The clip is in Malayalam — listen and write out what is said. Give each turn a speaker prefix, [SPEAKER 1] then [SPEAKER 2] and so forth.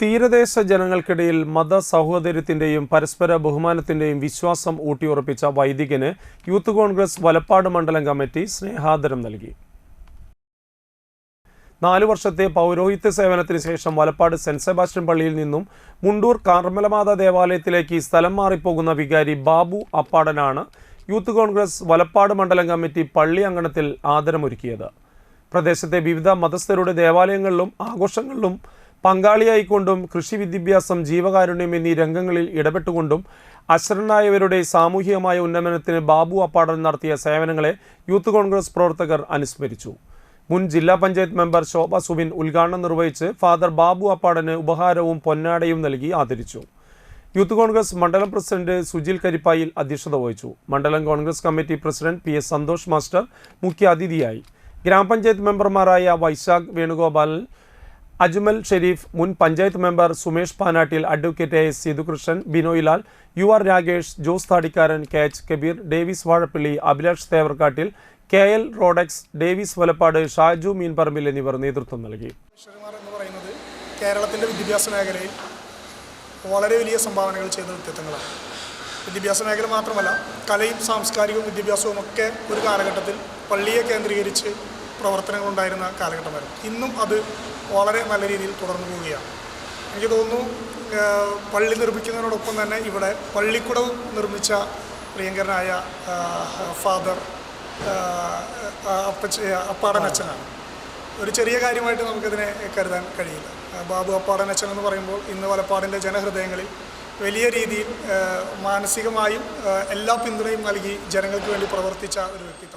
[SPEAKER 1] തീരദേശ ജനങ്ങൾക്കിടയിൽ മത സഹോദര്യത്തിന്റെയും പരസ്പര ബഹുമാനത്തിന്റെയും വിശ്വാസം ഊട്ടിയുറപ്പിച്ച വൈദികന് യൂത്ത് കോൺഗ്രസ് വലപ്പാട് മണ്ഡലം കമ്മിറ്റി സ്നേഹാദരം നൽകി. നാലു വർഷത്തെ പൗരോഹിത്യ സേവനത്തിന് ശേഷം വലപ്പാട് സെന്റ് സെബാസ്റ്റ്യൻ പള്ളിയിൽ നിന്നും മുണ്ടൂർ കാർമലമാത ദേവാലയത്തിലേക്ക് സ്ഥലം മാറിപ്പോകുന്ന വികാരി ബാബു അപ്പാടനാണ് യൂത്ത് കോൺഗ്രസ് വലപ്പാട് മണ്ഡലം കമ്മിറ്റി പള്ളി അങ്കണത്തിൽ ആദരമൊരുക്കിയത്. പ്രദേശത്തെ വിവിധ മതസ്ഥരുടെ ദേവാലയങ്ങളിലും ആഘോഷങ്ങളിലും പങ്കാളിയായിക്കൊണ്ടും കൃഷി വിദ്യാഭ്യാസം ജീവകാരുണ്യം എന്നീ രംഗങ്ങളിൽ ഇടപെട്ടുകൊണ്ടും അശ്രനായവരുടെ സാമൂഹികമായ ഉന്നമനത്തിന് ബാബു അപ്പാടൻ നടത്തിയ സേവനങ്ങളെ യൂത്ത് കോൺഗ്രസ് പ്രവർത്തകർ അനുസ്മരിച്ചു. മുൻ ജില്ലാ പഞ്ചായത്ത് മെമ്പർ ശോഭ സുബിൻ ഉദ്ഘാടനം നിർവഹിച്ച് ഫാദർ ബാബു അപ്പാടന് ഉപഹാരവും പൊന്നാടയും നൽകി ആദരിച്ചു. യൂത്ത് കോൺഗ്രസ് മണ്ഡലം പ്രസിഡന്റ് സുജിൽ കരിപ്പായിൽ അധ്യക്ഷത വഹിച്ചു. മണ്ഡലം Congress committee president P S Santhosh master മുഖ്യ അതിഥിയായി ഗ്രാമപഞ്ചായത്ത് മെമ്പർമാരായ വൈശാഖ് വേണുഗോപാലൻ അജ്മൽ ഷെരീഫ് മുൻ panchayat member Sumesh Panattil advocate A S Seethukrishnan Binoy Lal U R Ragesh Jose Thadikkaran K H Kabeer Davis Vazhappilly Abhilash Thevarkattil K L Rodax Davis Valappad Shaju Meenparambil എന്നിവർ നേതൃത്വം നൽകി.
[SPEAKER 2] കേരളത്തിന്റെ വിദ്യാഭ്യാസ മേഖലയിൽ വളരെ വലിയ സംഭാവനകൾ ചെയ്ത വ്യക്തിത്വങ്ങളാണ്. വിദ്യാഭ്യാസ മേഖല മാത്രമല്ല കലയും സാംസ്കാരികവും വിദ്യാഭ്യാസവും ഒക്കെ ഒരു കാലഘട്ടത്തിൽ പള്ളിയെ കേന്ദ്രീകരിച്ച് പ്രവർത്തനങ്ങളുണ്ടായിരുന്ന കാലഘട്ടമായിരുന്നു. ഇന്നും അത് വളരെ നല്ല രീതിയിൽ തുടർന്നു പോവുകയാണ്. എനിക്ക് തോന്നുന്നു പള്ളി നിർമ്മിക്കുന്നതിനോടൊപ്പം തന്നെ ഇവിടെ പള്ളിക്കുടം നിർമ്മിച്ച പ്രിയങ്കരനായ ഫാദർ അപ്പച്ച അപ്പാടനച്ഛനാണ്. ഒരു ചെറിയ കാര്യമായിട്ട് നമുക്കിതിനെ കരുതാൻ കഴിയില്ല. ബാബു ബാബു അപ്പാടനച്ഛൻ എന്ന് പറയുമ്പോൾ ഇന്ന് വലപ്പാടിന്റെ ജനഹൃദയങ്ങളിൽ വലിയ രീതിയിൽ മാനസികമായും എല്ലാ പിന്തുണയും നൽകി ജനങ്ങൾക്ക് വേണ്ടി പ്രവർത്തിച്ച ഒരു വ്യക്തിത്വം.